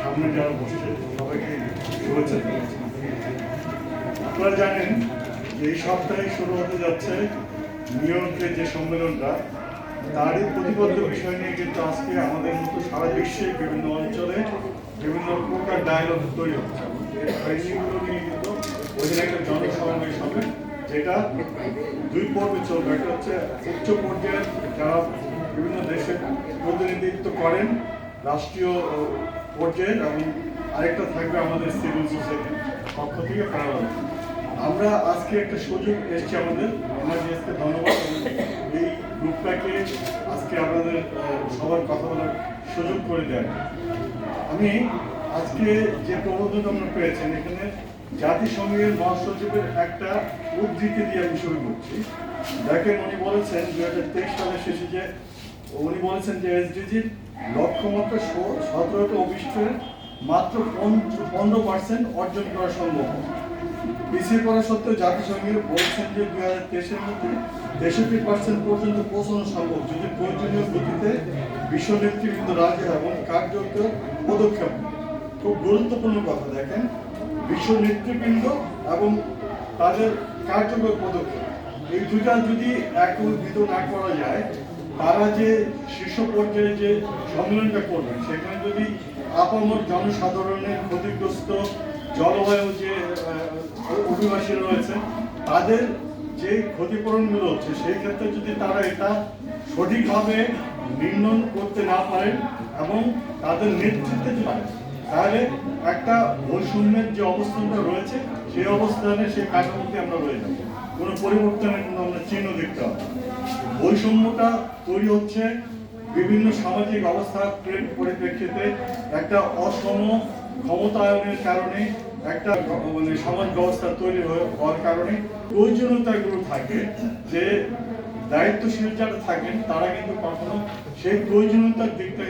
সামনে যারা বসছে। সবাইকে শুভেচ্ছা আপনারা জানেন যে এই সপ্তাহে শুরু হতে যাচ্ছে নিউ যে সম্মেলনটা, তারই প্রতিবদ্ধ বিষয় নিয়ে কিন্তু আজকে আমাদের মতো সারা বিশ্বে বিভিন্ন অঞ্চলে বিভিন্ন প্রকার ডায়লগ তৈরি হচ্ছে। নিয়ে কিন্তু ওইদিন একটা জনসমাবেশ হবে, যেটা দুই পর্বে চলবে। একটা হচ্ছে উচ্চ পর্যায়ের যারা বিভিন্ন দেশে প্রতিনিধিত্ব করেন রাষ্ট্রীয় ও, পর্যায়ে এবং আরেকটা থাকবে আমাদের সিভিল সোসাইটির পক্ষ থেকে প্যারালাল আমরা আজকে একটা সুযোগ এসেছি আমাদের। এনআরজিএসকে ধন্যবাদ। এই গ্রুপটাকে আজকে আপনাদের সবার কথা বলার সুযোগ করে দেয়। আমি আজকে যে প্রবন্ধটা আমরা পেয়েছেন এখানে জাতিসংঘের মহাসচিবের একটা উদ্ধৃতি দিয়ে আমি শুরু করছি। দেখেন উনি বলেছেন দু হাজার তেইশ সালের শেষে যে উনি বলেছেন যে এসডিজির লক্ষ্যমাত্রা সতেরোটা অভিষ্টের মাত্র পনেরো পার্সেন্ট অর্জন করা সম্ভব। পিছিয়ে পড়া সত্ত্বেও জাতিসংঘের বলছেন যে দুই হাজার তেইশের মধ্যে তেষট্টি পার্সেন্ট পর্যন্ত পৌঁছানো সম্ভব, যদি প্রয়োজনীয় গতিতে বিশ্ব নেতৃবৃন্দ রাজি এবং কার্যকর পদক্ষেপ খুব গুরুত্বপূর্ণ কথা, দেখেন, বিশ্ব নেতৃবৃন্দ এবং তাদের কার্যকর পদক্ষেপ। এই দুটা যদি একত্রিত না করা যায় তারা যে শীর্ষ পর্যায়ে যে সম্মেলনটা করবেন, সেখানে যদি আপামর জনসাধারণের ক্ষতিগ্রস্ত জলবায়ু যে অভিবাসী রয়েছে তাদের যে ক্ষতিপূরণগুলো হচ্ছে, সেই ক্ষেত্রে যদি তারা এটা সঠিকভাবে নির্ণয় করতে না পারেন এবং তাদের নেতৃত্বে যদি তাহলে একটা বৈষম্যের যে অবস্থানটা রয়েছে, সেই অবস্থানে সেই কাঠামোতে আমরা রয়ে যাব কোনো পরিবর্তনের কিন্তু আমরা চিহ্ন দেখতে হবে। বৈষম্যটা তৈরি হচ্ছে, বিভিন্ন সামাজিক অবস্থার প্রে- পরিপ্রেক্ষিতে একটা অসম ক্ষমতায়নের কারণে, একটা মানে সমাজ ব্যবস্থা তৈরি হওয়ার কারণে প্রয়োজনীয়তাগুলো থাকে, যে দায়িত্বশীল যারা থাকেন তারা কিন্তু কখনো সেই প্রয়োজনীয়তার দিকটা